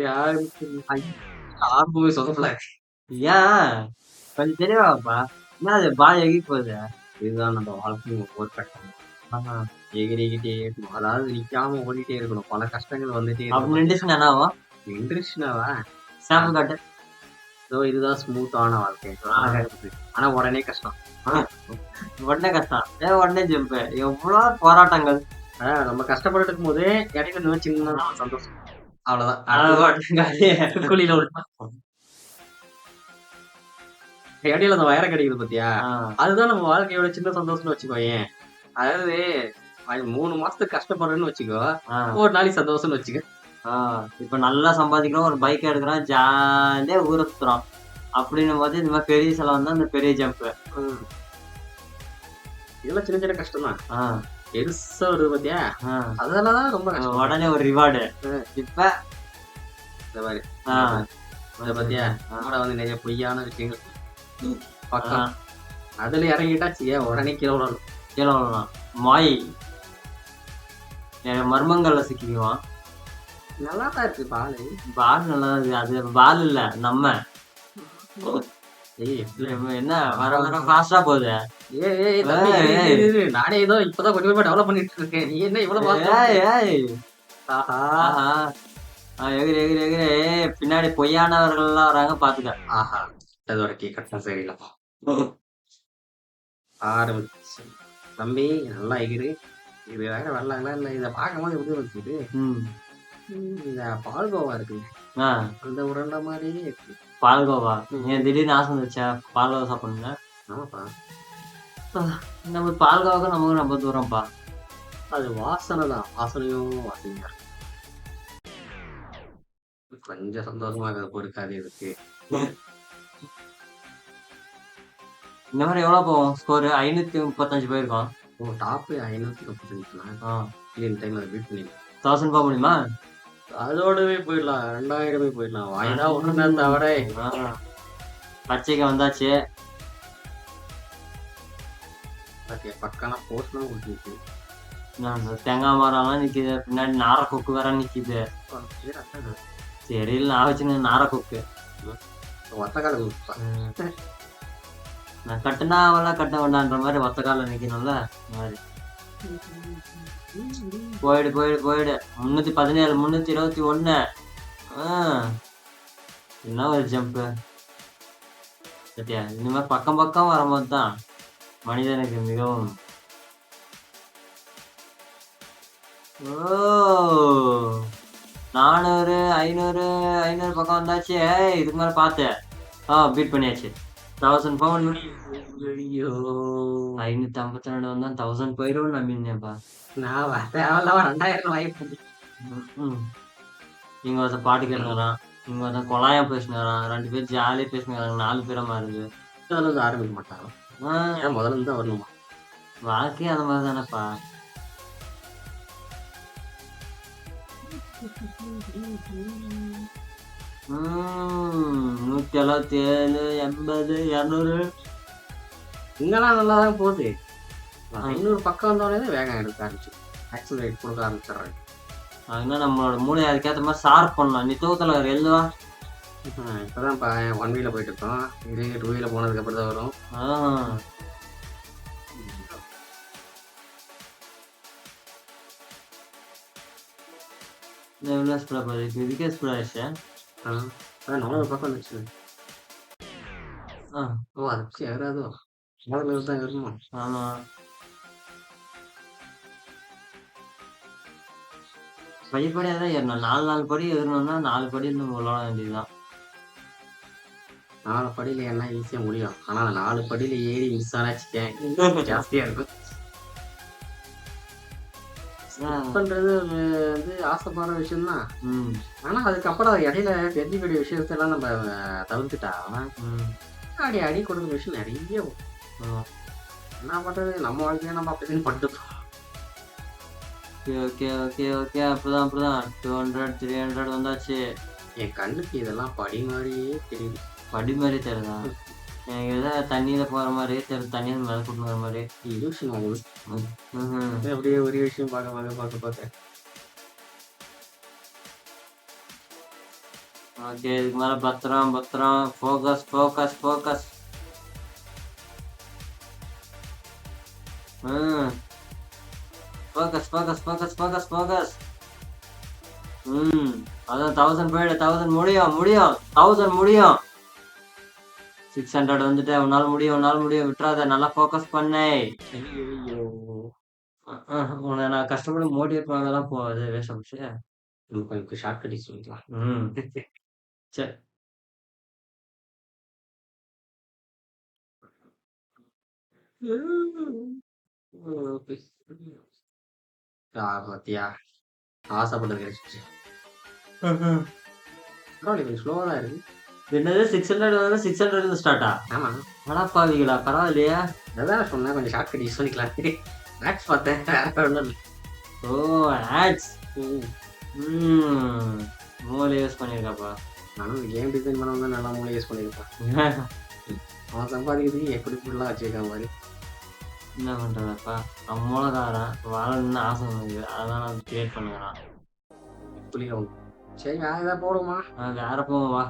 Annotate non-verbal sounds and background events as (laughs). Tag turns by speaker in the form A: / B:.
A: யாருக்கு ஐயோ, சொதப்பல
B: ஏன் கொஞ்சம் தெளிவாப்பா என்ன அது பாய் எகி போகுது
A: இதுதான் நம்ம வாழ்க்கையும் ஒரு கட்டம் எகிரிக்கிட்டே இருக்கணும் அதாவது நிக்காம ஓடிட்டே இருக்கணும் பல கஷ்டங்கள் வந்துட்டே
B: அப்படி
A: இருக்கணும்
B: நின்றுச்சுன்னா என்னவா
A: இன்ட்ரெஸ்ட்னாவா
B: சாம்பிள் காட்டு
A: ஸோ இதுதான் ஸ்மூத்தான வாழ்க்கை அழகா ஆனா உடனே கஷ்டம்
B: உடனே கஷ்டம் ஏன் உடனே ஜம்ப் எவ்வளவு போராட்டங்கள்
A: ஆஹ் நம்ம கஷ்டப்பட்டு இருக்கும் போதே இடையில இன்னும் சந்தோஷம். அவ்வளவுதான். குழியில இடையில அந்த வயர கிடைக்குது பாத்தியா? அதுதான் நம்ம வாழ்க்கையோட சின்ன சந்தோஷம்னு வச்சுக்கோயேன் அதாவது அது மூணு மாசத்துக்கு கஷ்டப்படுறேன்னு வச்சுக்கோ. ஒரு நாளைக்கு சந்தோஷம்னு வச்சுக்க.
B: இப்ப நல்லா சம்பாதிக்கிறோம் ஒரு பைக் எடுக்கிறோம் ஜாலியா ஊரை சுத்துறோம். அப்படின்னும் போது இந்த மாதிரி பெரிய செலவு வந்து அந்த பெரிய ஜம்ப்
A: இதெல்லாம் சின்ன சின்ன கஷ்டம் தான் பெருசா வருது பாத்தியா. அதெல்லாம் ரொம்ப கஷ்டம்.
B: உடனே ஒரு ரிவார்டு இப்ப
A: இந்த மாதிரி. இத பாத்தியா கூட வந்து நிறைய பொய்யான விஷயங்கள். பக்கம். அதுல இறங்கிட்டாச்சு ஏன்? உடனே கீழே விடணும்
B: கீழே விழலாம். மாய். மர்மங்கள்ல சிக்கிக்குவான்.
A: நல்லா தான் இருக்கு பாலு.
B: பால் நல்லா இருக்கு. அது பால் இல்ல நம்ம. என்ன வர வர ஃபாஸ்டா போகுது.
A: நானே ஏதோ இப்பதான் கொஞ்சம் கொஞ்சமா டெவலப் பண்ணிட்டு இருக்கேன் நீ என்ன இவ்வளவு. ஆஹா.
B: எகிரி எகிரி பின்னாடி பொய்யானவர்கள் எல்லாம் வராங்க பாத்துக்க.
A: ஆஹா. அது வரைக்கும் கட்டம் சரியில்லப்பா ஆரம்பிச்சு. தம்பி நல்லா எகிரு. இது வேற வரலாங்களா இல்ல. இத பார்க்கும்போது எப்படி இருக்குது
B: ம்.
A: இந்த பால்கோவா இருக்கு
B: ஆ,
A: அந்த உருண்டை மாதிரியே இருக்கு.
B: பால்கோவா? ஏன் திடீர்னு ஆசை வந்துச்சா? பால்கோவா சாப்பிடணுங்க
A: ஆமாப்பா.
B: நம்ம பால்கோவாக்கு நமக்கு ரொம்ப தூரம்ப்பா.
A: அது வாசனை தான். வாசனையும் வாசனையா இருக்கு. கொஞ்சம் சந்தோஷமா இருக்கிறது பொறுக்காது இருக்கு
B: இந்த மாதிரி எவ்வளவு போகும்? ஸ்கோர் ஐநூத்தி முப்பத்தஞ்சு போயிருக்கோம்.
A: ஓ டாப் ஐநூத்தி இந்த டைம் அதை பீட் பண்ணிடலாம்
B: தௌசண்ட் போக முடியுமா?
A: அதோடவே போயிடலாம். ரெண்டாயிரமே போயிடலாம். ஒண்ணு தவிர
B: ஆ. பச்சைக்கு வந்தாச்சு.
A: பாத்தியா பக்கான போஸ்ட்லாம் கொடுத்துருக்கு.
B: தேங்காய் மரம்லாம் நிக்குது பின்னாடி நார கொக்கு வேற நிக்குது. தெரியல நான் வச்சுன்னு நார கொக்கு நான் கட்டுனா அவெல்லாம் கட்ட வேண்டான்ற மாதிரி ஒத்த காலில் நிக்கணும்ல அந்த மாதிரி. போயிடு போயிடு போயிடு. முன்னூத்தி பதினேழு முன்னூத்தி இருபத்தி ஆ. என்ன ஒரு ஜம்ப் சத்தியா இந்த மாதிரி பக்கம் பக்கம் வரும்போது தான் மனிதனுக்கு மிகவும் ஓ நானூறு ஐநூறு ஐநூறு பக்கம் வந்தாச்சு. இதுக்கு மேல பார்த்தேன் ஆ பீட் பண்ணியாச்சு. தௌசண்ட் பவுன்
A: ஐயோ
B: ஐநூத்தி ஐம்பத்தி ரெண்டு வந்தா தௌசண்ட் போயிடும் நம்பினேப்பா
A: நான் தேவையில்லாம ரெண்டாயிரம் வாய்ப்பு.
B: இங்க ஒருத்தன் பாட்டு கேட்டுக்கிறான் இங்க ஒருத்தன் கொலாயம் பேசினாரான் ரெண்டு பேர் ஜாலியா பேசினாங்க நாலு பேரா மாறுது.
A: ஆரம்பிக்க மாட்டாங்க. ஏன் முதல்ல இருந்து தான் வரணுமா?
B: வாழ்க்கையே அந்த மாதிரி தானேப்பா. நூத்தி எழுபத்தி ஏழு எண்பது இரநூறு.
A: இங்கெல்லாம் நல்லா தான் போகுது. ஐநூறு பக்கம் வந்தோடனே வேகம் எடுக்க ஆரம்பிச்சு. ஆக்சிலரேட் கொடுக்க ஆரம்பிச்சிடுறேன்
B: அதுனா நம்மளோட மூளை அதுக்கேற்ற மாதிரி ஷார்ப் பண்ணலாம். நீ தூக்கத்தில் எழுதுவா
A: இப்பதான் இப்போ ஒன் வீல போயிட்டு இருக்கோம் இது டூ வீல போனதுக்கு அப்புறம் தான் வரும்.
B: ஆ. இந்த எவ்வளோ ஸ்ப்ரா இதுக்கே ஸ்ப்ரா ஆயிடுச்சு?
A: ஆ அதான் நானூறு பக்கம் வந்துச்சு.
B: ஆ.
A: ஓ அதை பற்றி தான்
B: படிப்படியாக தான் ஏறணும். நாலு நாலு படி ஏறணும்னா நாலு படி இருந்து விளாட வேண்டியதுதான்.
A: நாலு படியில என்ன ஈஸியா முடியும். ஆனா அந்த நாலு படியில ஏறி மிஸ் ஆனாச்சு ஜாஸ்தியா இருக்கும்.
B: ஆ,
A: பண்றது ஒரு இது ஆசைப்படுற விஷயம் தான்
B: ம்.
A: ஆனா அதுக்கப்புறம் இடையில தெரிஞ்சுக்கூடிய விஷயத்தெல்லாம் நம்ம தவிர்த்துட்டா அடி அடி கொடுக்குற விஷயம் நிறைய. என்ன பண்றது? நம்ம வாழ்க்கையை நம்ம அப்படிதான் படுத்துட்டோம்
B: ஓகே ஓகே ஓகே ஓகே. அப்படிதான் அப்படிதான். டூ ஹண்ட்ரட் த்ரீ ஹண்ட்ரட் வந்தாச்சு.
A: என் கண்ணுக்கு இதெல்லாம் படி மாதிரியே தெரியுது.
B: படி மாதிரி தெரியுதா எனக்கு தண்ணியில போற மாதிரியே தெரியுது தண்ணியில மேல கூட்டு வர மாதிரி.
A: இலூஷன் ஆகுது. அப்படியே ஒரே விஷயம் பார்க்க பார்க்க பார்க்க பார்க்க
B: ஓகே இதுக்கு மேல பத்திரம் பத்திரம். Focus focus focus hmm focus focus focus focus focus hmm அதான் தௌசண்ட் போயிடு தௌசண்ட் முடியும் முடியும் தௌசண்ட் முடியும். சிக்ஸ் ஹண்ட்ரட் வந்துட்டு உன்னால முடியும் உன்னால முடியும் விட்டுறாத நல்லா ஃபோக்கஸ் பண்ணே. உன்னை நான் கஷ்டப்பட்டு மோட்டிவேட் பண்ணலாம் போகாது வேஷம்
A: நமக்கு எனக்கு ஷார்ட் கட்டி சொல்லிக்கலாம்
B: ம். சரி
A: பாத்தியா? ஆசைப்பட்டது கிடைச்சிச்சு கொஞ்சம் ஸ்லோவாக தான் இருக்கு.
B: என்னது சிக்ஸ் ஹண்ட்ரட் வந்து சிக்ஸ் ஹண்ட்ரட் ஸ்டார்ட்டா
A: ஆமாம்
B: அடப்பாவிகளா பரவாயில்லையா.
A: அதான் சொன்னேன் கொஞ்சம் ஷார்ட் கட் யூஸ் பண்ணிக்கலாம் மேக்ஸ் பார்த்தேன். (laughs)
B: ஓ ஆட்ஸ் மூளை யூஸ் பண்ணியிருக்காப்பா.
A: நானும் கேம் டிசைன் பண்ண வந்து நல்லா மூளை யூஸ் பண்ணியிருப்பான் (laughs) அவன் சம்பாதிக்கிறதுக்கு எப்படி இப்படிலாம் வச்சிருக்கான் மாதிரி
B: என்ன பண்றதப்பா? அவன் மூலக்காரன் வாழணும்னு ஆசை வந்து அதான் நான் கிரியேட் பண்ணுகிறான்
A: புளிக்கிறவங்க சரி வேற ஏதாவது போடுமா
B: வேற போவோம் வா.